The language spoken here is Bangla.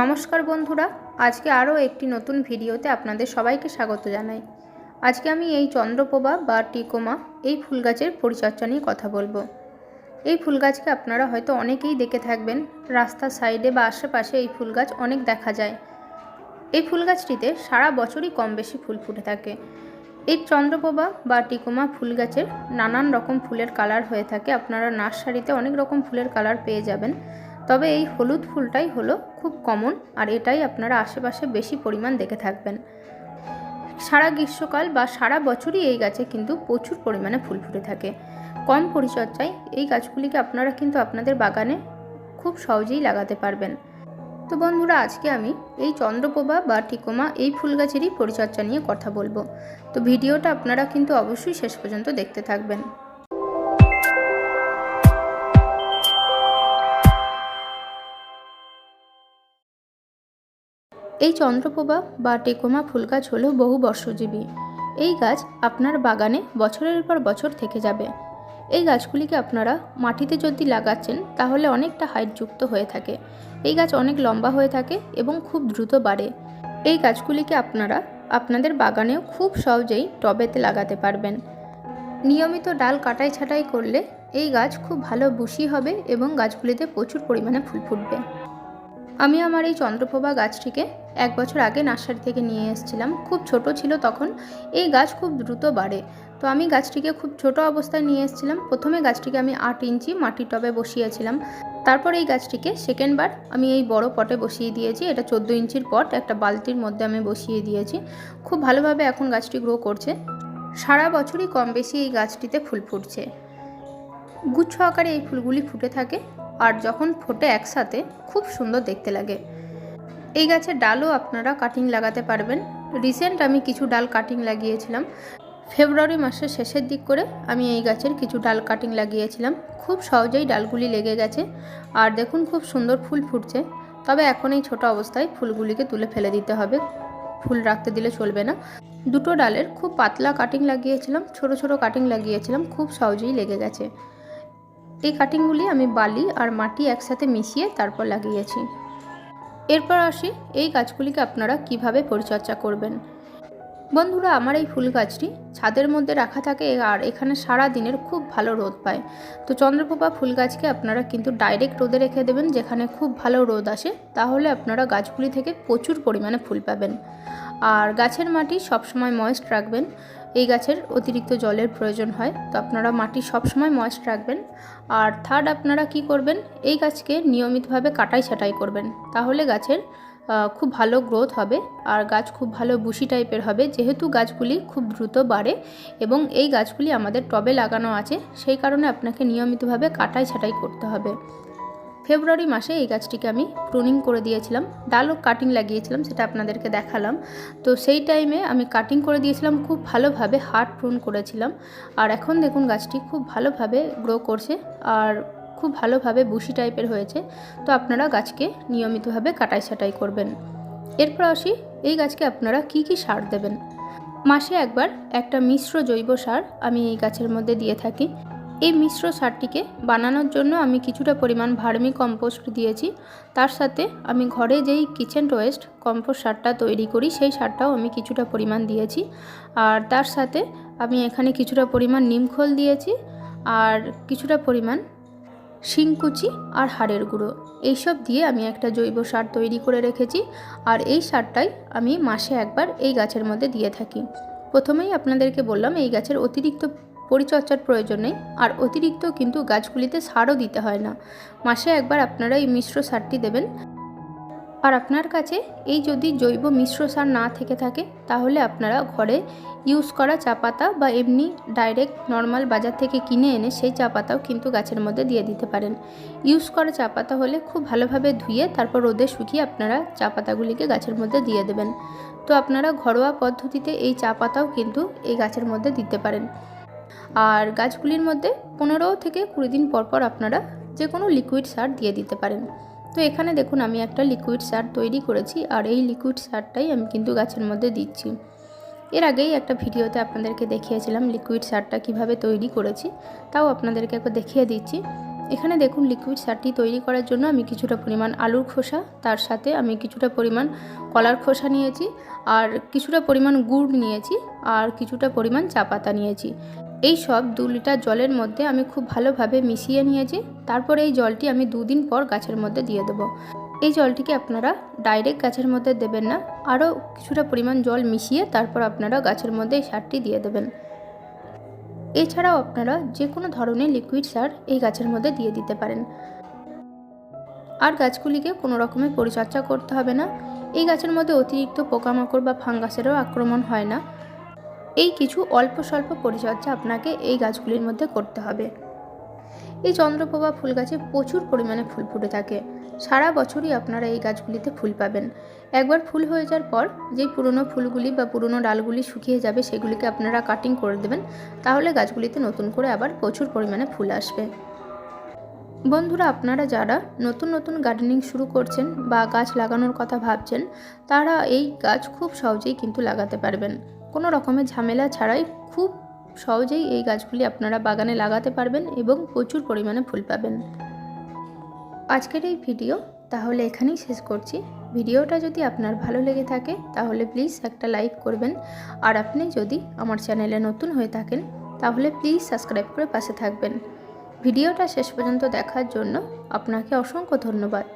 নমস্কার বন্ধুরা, আজকে আরও একটি নতুন ভিডিওতে আপনাদের সবাইকে স্বাগত জানাই। আজকে আমি এই চন্দ্রপ্রভা বা টিকোমা, এই ফুল গাছের পরিচর্যা নিয়ে কথা বলব। এই ফুল গাছকে আপনারা হয়তো অনেকেই দেখে থাকবেন, রাস্তার সাইডে বা আশেপাশে এই ফুল গাছ অনেক দেখা যায়। এই ফুল গাছটিতে সারা বছরই কম বেশি ফুল ফুটে থাকে। এই চন্দ্রপ্রভা বা টিকোমা ফুল গাছের নানান রকম ফুলের কালার হয়ে থাকে। আপনারা নার্সারিতে অনেক রকম ফুলের কালার পেয়ে যাবেন। তবে এই হলুদ ফুলটাই হলো খুব কমন আর এটাই আপনারা আশেপাশে বেশি পরিমাণ দেখে থাকবেন। সারা গ্রীষ্মকাল বা সারা বছরই এই গাছে কিন্তু প্রচুর পরিমাণে ফুল ফুটে থাকে। কম পরিচর্যায় এই গাছগুলিকে আপনারা কিন্তু আপনাদের বাগানে খুব সহজেই লাগাতে পারবেন। তো বন্ধুরা, আজকে আমি এই চন্দ্রপ্রভা বা টিকোমা এই ফুল গাছেরই পরিচর্যা নিয়ে কথা বলব। তো ভিডিওটা আপনারা কিন্তু অবশ্যই শেষ পর্যন্ত দেখতে থাকবেন। এই চন্দ্রপ্রভা বা টেকোমা ফুল গাছ হলো বহু বর্ষজীবী। এই গাছ আপনার বাগানে বছরের পর বছর থেকে যাবে। এই গাছগুলিকে আপনারা মাটিতে যদি লাগাচ্ছেন, তাহলে অনেকটা হাইটযুক্ত হয়ে থাকে। এই গাছ অনেক লম্বা হয়ে থাকে এবং খুব দ্রুত বাড়ে। এই গাছগুলিকে আপনারা আপনাদের বাগানেও খুব সহজেই টবেতে লাগাতে পারবেন। নিয়মিত ডাল কাটাই ছাঁটাই করলে এই গাছ খুব ভালো বুশি হবে এবং গাছগুলিতে প্রচুর পরিমাণে ফুল ফুটবে। আমি আমার এই চন্দ্রপ্রভা গাছটিকে এক বছর আগে নার্সারি থেকে নিয়ে এসেছিলাম। খুব ছোট ছিল তখন। এই গাছ খুব দ্রুত বাড়ে। তো আমি গাছটিকে খুব ছোট অবস্থায় নিয়ে এসেছিলাম। প্রথমে গাছটিকে আমি আট ইঞ্চি মাটির টবে বসিয়েছিলাম। তারপর এই গাছটিকে সেকেন্ডবার আমি এই বড় পটে বসিয়ে দিয়েছি। এটা চোদ্দ ইঞ্চির পট, একটা বালতির মধ্যে আমি বসিয়ে দিয়েছি। খুব ভালোভাবে এখন গাছটি গ্রো করছে। সারা বছরই কম বেশি এই গাছটিতে ফুল ফুটছে। গুচ্ছ আকারে এই ফুলগুলি ফুটে থাকে। আর যখন ফোটে একসাথে, খুব সুন্দর দেখতে লাগে। এই গাছের ডালও আপনারা কাটিং লাগাতে পারবেন। রিসেন্ট আমি কিছু ডাল কাটিং লাগিয়েছিলাম। ফেব্রুয়ারি মাসের শেষের দিক করে আমি এই গাছের কিছু ডাল কাটিং লাগিয়েছিলাম। খুব সহজেই ডালগুলি লেগে গেছে। আর দেখুন খুব সুন্দর ফুল ফুটছে। তবে এখন এই ছোটো অবস্থায় ফুলগুলিকে তুলে ফেলে দিতে হবে। ফুল রাখতে দিলে চলবে না। দুটো ডালের খুব পাতলা কাটিং লাগিয়েছিলাম। ছোট ছোট কাটিং লাগিয়েছিলাম। খুব সহজেই লেগে গেছে। এই কাটিংগুলি আমি বালি আর মাটি একসাথে মিশিয়ে তারপর লাগিয়েছি। এরপর আসি, এই গাছগুলিকে আপনারা কীভাবে পরিচর্যা করবেন? বন্ধুরা, আমার এই ফুল গাছটি ছাদের মধ্যে রাখা থাকে আর এখানে সারা দিনের খুব ভালো রোদ পায়। তো চন্দ্রপ্রভা ফুল গাছকে আপনারা কিন্তু ডাইরেক্ট রোদে রেখে দেবেন, যেখানে খুব ভালো রোদ আসে, তাহলে আপনারা গাছগুলি থেকে প্রচুর পরিমাণে ফুল পাবেন। আর গাছের মাটি সবসময় ময়েস্ট রাখবেন এই গাছের অতিরিক্ত জলের প্রয়োজন হয়। তো আপনারা মাটি সবসময় ময়েস্ট রাখবেন। আর থার্ড আপনারা কি করবেন? এই গাছকে নিয়মিতভাবে কাটাই ছাটাই করবেন। তাহলে গাছের খুব ভালো গ্রোথ হবে। আর গাছ খুব ভালো বুশি টাইপের হবে। যেহেতু গাছগুলি খুব দ্রুত বাড়ে এবং এই গাছগুলি আমাদের টবে লাগানো আছে, সেই কারণে আপনাকে নিয়মিতভাবে কাটাই ছাটাই করতে হবে। ফেব্রুয়ারি মাসে এই গাছটিকে আমি প্রুনিং করে দিয়েছিলাম ডালও কাটিং লাগিয়েছিলাম, সেটা আপনাদেরকে দেখালাম। তো সেই টাইমে আমি কাটিং করে দিয়েছিলাম, খুব ভালোভাবে হার্ড প্রুন করেছিলাম। আর এখন দেখুন গাছটি খুব ভালোভাবে গ্রো করছে আর খুব ভালোভাবে বুশি টাইপের হয়েছে। তো আপনারা গাছকে নিয়মিতভাবে কাটাই ছাটাই করবেন। এরপর আসি, এই গাছকে আপনারা কি কি সার দেবেন? মাসে একবার একটা মিশ্র জৈব সার আমি এই গাছের মধ্যে দিয়ে থাকি। এই মিশ্র সারটিকে বানানোর জন্য আমি কিছুটা পরিমাণ ভার্মি কম্পোস্ট দিয়েছি। তার সাথে আমি ঘরে যেই কিচেন ওয়েস্ট কম্পোস্ট সারটা তৈরি করি, সেই সারটাও আমি কিছুটা পরিমাণ দিয়েছি। আর তার সাথে আমি এখানে কিছুটা পরিমাণ নিমখোল দিয়েছি আর কিছুটা পরিমাণ শিংকুচি আর হাড়ের গুঁড়ো। এইসব দিয়ে আমি একটা জৈব সার তৈরি করে রেখেছি আর এই সারটাই আমি মাসে একবার এই গাছের মধ্যে দিয়ে থাকি। প্রথমেই আপনাদেরকে বললাম এই গাছের অতিরিক্ত পরিচর্যার প্রয়োজন নেই আর অতিরিক্ত কিন্তু গাছগুলিতে সারও দিতে হয় না। মাসে একবার আপনারা এই মিশ্র সারটি দেবেন। আর আপনার কাছে এই যদি জৈব মিশ্র সার না থেকে থাকে, তাহলে আপনারা ঘরে ইউজ করা চা পাতা বা এমনি ডাইরেক্ট নর্মাল বাজার থেকে কিনে এনে সেই চা পাতাও কিন্তু গাছের মধ্যে দিয়ে দিতে পারেন। ইউজ করা চা পাতা হলে খুব ভালোভাবে ধুয়ে তারপর রোদে শুকিয়ে আপনারা চা পাতাগুলিকে গাছের মধ্যে দিয়ে দেবেন। তো আপনারা ঘরোয়া পদ্ধতিতে এই চা পাতাও কিন্তু এই গাছের মধ্যে দিতে পারেন। আর গাছগুলির মধ্যে পনেরো থেকে কুড়ি দিন পর পর আপনারা যে কোনো লিকুইড সার দিয়ে দিতে পারেন। তো এখানে দেখুন, আমি একটা লিকুইড সার তৈরি করেছি আর এই লিকুইড সারটাই আমি কিন্তু গাছের মধ্যে দিচ্ছি। এর আগেই একটা ভিডিওতে আপনাদেরকে দেখিয়েছিলাম লিকুইড সারটা কীভাবে তৈরি করেছি, তাও আপনাদেরকে একবার দেখিয়ে দিচ্ছি। এখানে দেখুন লিকুইড সারটি তৈরি করার জন্য আমি কিছুটা পরিমাণ আলুর খোসা, তার সাথে আমি কিছুটা পরিমাণ কলার খোসা নিয়েছি, আর কিছুটা পরিমাণ গুড় নিয়েছি, আর কিছুটা পরিমাণ চা পাতা নিয়েছি। এই সব দু লিটার জলের মধ্যে আমি খুব ভালোভাবে মিশিয়ে নিয়েছি। তারপর এই জলটি আমি দুদিন পর গাছের মধ্যে দিয়ে দেবো। এই জলটিকে আপনারা ডাইরেক্ট গাছের মধ্যে দেবেন না, আরও কিছুটা পরিমাণ জল মিশিয়ে তারপর আপনারা গাছের মধ্যে এই সারটি দিয়ে দেবেন। এছাড়াও আপনারা যে কোনো ধরনের লিকুইড সার এই গাছের মধ্যে দিয়ে দিতে পারেন। আর গাছগুলিকে কোনো রকমের পরিচর্যা করতে হবে না। এই গাছের মধ্যে অতিরিক্ত পোকামাকড় বা ফাঙ্গাসেরও আক্রমণ হয় না। এই কিছু অল্প স্বল্প পরিচর্যা আপনাকে এই গাছগুলির মধ্যে করতে হবে। এই চন্দ্রপ্রভা ফুল গাছে প্রচুর পরিমাণে ফুল ফুটে থাকে। সারা বছরই আপনারা এই গাছগুলিতে ফুল পাবেন। একবার ফুল হয়ে যাওয়ার পর যেই পুরনো ফুলগুলি বা পুরনো ডালগুলি শুকিয়ে যাবে সেগুলিকে আপনারা কাটিং করে দেবেন। তাহলে গাছগুলিতে নতুন করে আবার প্রচুর পরিমাণে ফুল আসবে। বন্ধুরা, আপনারা যারা নতুন নতুন গার্ডেনিং শুরু করছেন বা গাছ লাগানোর কথা ভাবছেন, তারা এই গাছ খুব সহজেই কিন্তু লাগাতে পারবেন। কোনো রকমের ঝামেলা ছাড়াই খুব সহজেই এই গাছগুলি আপনারা বাগানে লাগাতে পারবেন এবং প্রচুর পরিমাণে ফুল পাবেন। আজকের এই ভিডিও তাহলে এখানেই শেষ করছি। ভিডিওটা যদি আপনার ভালো লেগে থাকে তাহলে প্লিজ একটা লাইক করবেন। আর আপনি যদি আমার চ্যানেলে নতুন হয়ে থাকেন তাহলে প্লিজ সাবস্ক্রাইব করে পাশে থাকবেন। ভিডিওটা শেষ পর্যন্ত দেখার জন্য আপনাকে অসংখ্য ধন্যবাদ।